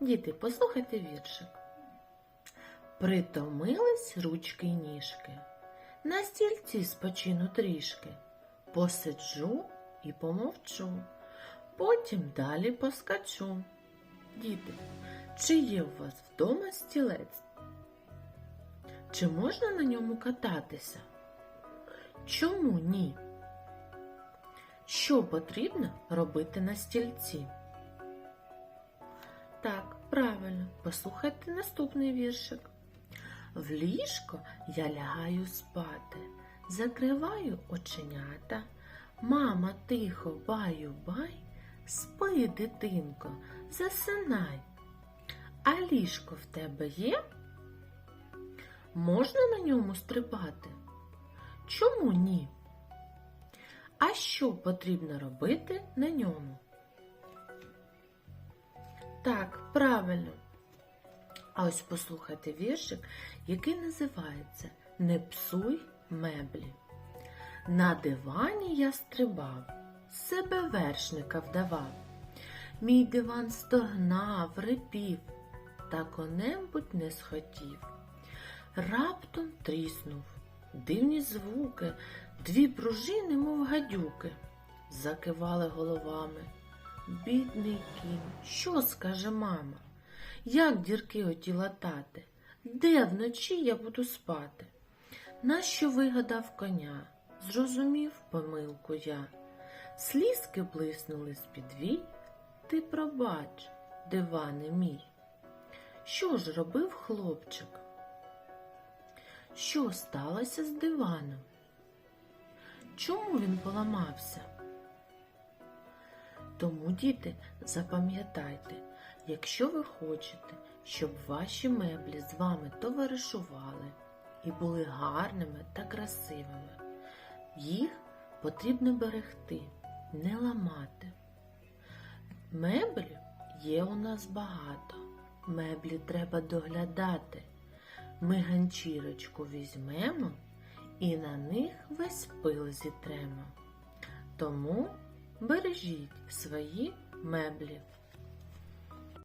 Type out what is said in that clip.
Діти, послухайте віршик. Притомились ручки й ніжки. На стільці спочину трішки. Посиджу і помовчу. Потім далі поскачу. Діти, чи є у вас вдома стілець? Чи можна на ньому кататися? Чому ні? Що потрібно робити на стільці? Так, правильно, послухайте наступний віршик. В ліжко я лягаю спати, закриваю оченята. Мама тихо баю-бай, спи, дитинко, засинай. А ліжко в тебе є? Можна на ньому стрибати? Чому ні? А що потрібно робити на ньому? Так, правильно. А ось послухайте віршик, який називається Не псуй меблі. На дивані я стрибав, себе вершника вдавав. Мій диван стогнав, репів, та конем-будь не схотів. Раптом тріснув, дивні звуки, дві пружини, мов гадюки, закивали головами. Бідний кінь, що скаже мама? Як дірки оті латати? Де вночі я буду спати? Нащо вигадав коня? Зрозумів помилку я. Слізки блиснули з-під вій, ти пробач, диване мій. Що ж робив хлопчик? Що сталося з диваном? Чому він поламався? Тому, діти, запам'ятайте, якщо ви хочете, щоб ваші меблі з вами товаришували і були гарними та красивими, їх потрібно берегти, не ламати. Меблів є у нас багато, меблі треба доглядати. Ми ганчірочку візьмемо і на них весь пил зітремо. Тому бережіть свої меблі.